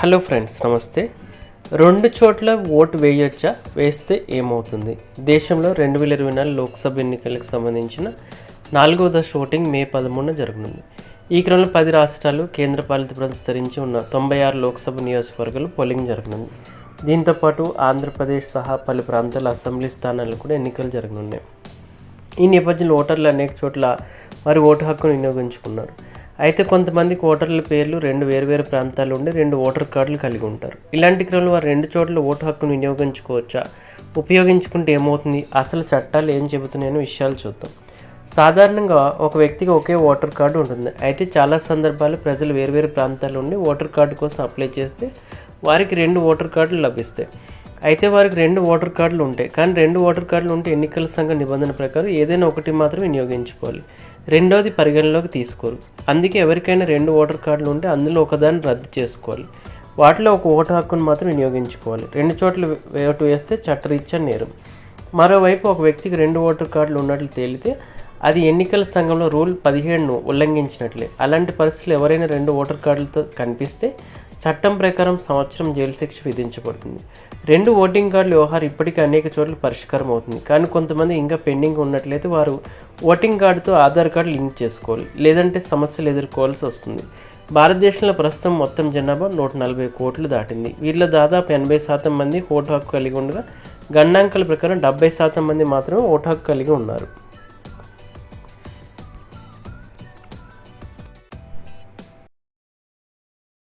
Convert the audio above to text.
Hello friends నమస్తే. రెండు చోట్ల ఓటు వేయొచ్చా? వేస్తే ఏమవుతుంది? దేశంలో రెండు వేల ఇరవై నాలుగు లోక్సభ ఎన్నికలకు సంబంధించిన నాలుగో దశ ఓటింగ్ మే పదమూడున జరగనుంది. ఈ క్రమంలో పది రాష్ట్రాలు కేంద్రపాలిత ధరించి ఉన్న తొంభై ఆరు లోక్సభ నియోజకవర్గాలు పోలింగ్ జరగనుంది. దీంతోపాటు ఆంధ్రప్రదేశ్ సహా పలు ప్రాంతాల అసెంబ్లీ స్థానాలు కూడా ఎన్నికలు జరగనున్నాయి. ఈ నేపథ్యంలో ఓటర్లు అనేక చోట్ల వారి ఓటు హక్కును వినియోగించుకున్నారు. అయితే కొంతమందికి ఓటర్ల పేర్లు రెండు వేరువేరు ప్రాంతాలు ఉండి రెండు ఓటర్ కార్డులు కలిగి ఉంటారు. ఇలాంటి క్రమంలో వారు రెండు చోట్ల ఓటు హక్కును వినియోగించుకోవచ్చా? ఉపయోగించుకుంటే ఏమవుతుంది? అసలు చట్టాలు ఏం చెబుతున్నాయని విషయాలు చూద్దాం. సాధారణంగా ఒక వ్యక్తికి ఒకే ఓటర్ కార్డు ఉంటుంది. అయితే చాలా సందర్భాలు ప్రజలు వేరువేరు ప్రాంతాల నుండి ఓటర్ కార్డు కోసం అప్లై చేస్తే వారికి రెండు ఓటర్ కార్డులు లభిస్తాయి. అయితే వారికి రెండు ఓటర్ కార్డులు ఉంటాయి. కానీ రెండు ఓటర్ కార్డులు ఉంటే ఎన్నికల సంఘ నిబంధన ప్రకారం ఏదైనా ఒకటి మాత్రం వినియోగించుకోవాలి. రెండోది పరిగణలోకి తీసుకోరు. అందుకే ఎవరికైనా రెండు ఓటర్ కార్డులు ఉంటే అందులో ఒకదాన్ని రద్దు చేసుకోవాలి. వాటిలో ఒక ఓటు హక్కును మాత్రం వినియోగించుకోవాలి. రెండు చోట్ల ఓటు వేస్తే చట్టరీత్యా నేరం. మరోవైపు ఒక వ్యక్తికి రెండు ఓటర్ కార్డులు ఉన్నట్లు తేలితే అది ఎన్నికల సంఘంలో రూల్ పదిహేడును ఉల్లంఘించినట్లే. అలాంటి పరిస్థితులు ఎవరైనా రెండు ఓటర్ కార్డులతో కనిపిస్తే చట్టం ప్రకారం సంవత్సరం జైలు శిక్ష విధించబడుతుంది. రెండు ఓటింగ్ కార్డుల వ్యవహారం ఇప్పటికీ అనేక చోట్ల పరిష్కారం అవుతుంది కానీ కొంతమంది ఇంకా పెండింగ్ ఉన్నట్లయితే వారు ఓటింగ్ కార్డుతో ఆధార్ కార్డు లింక్ చేసుకోవాలి. లేదంటే సమస్యలు ఎదుర్కోవాల్సి వస్తుంది. భారతదేశంలో ప్రస్తుతం మొత్తం జనాభా నూట నలభై కోట్లు దాటింది. వీరిలో దాదాపు ఎనభై శాతం మంది ఓటు హక్కు కలిగి ఉండగా గణాంకాల ప్రకారం డెబ్బై శాతం మంది మాత్రమే ఓటు హక్కు కలిగి ఉన్నారు.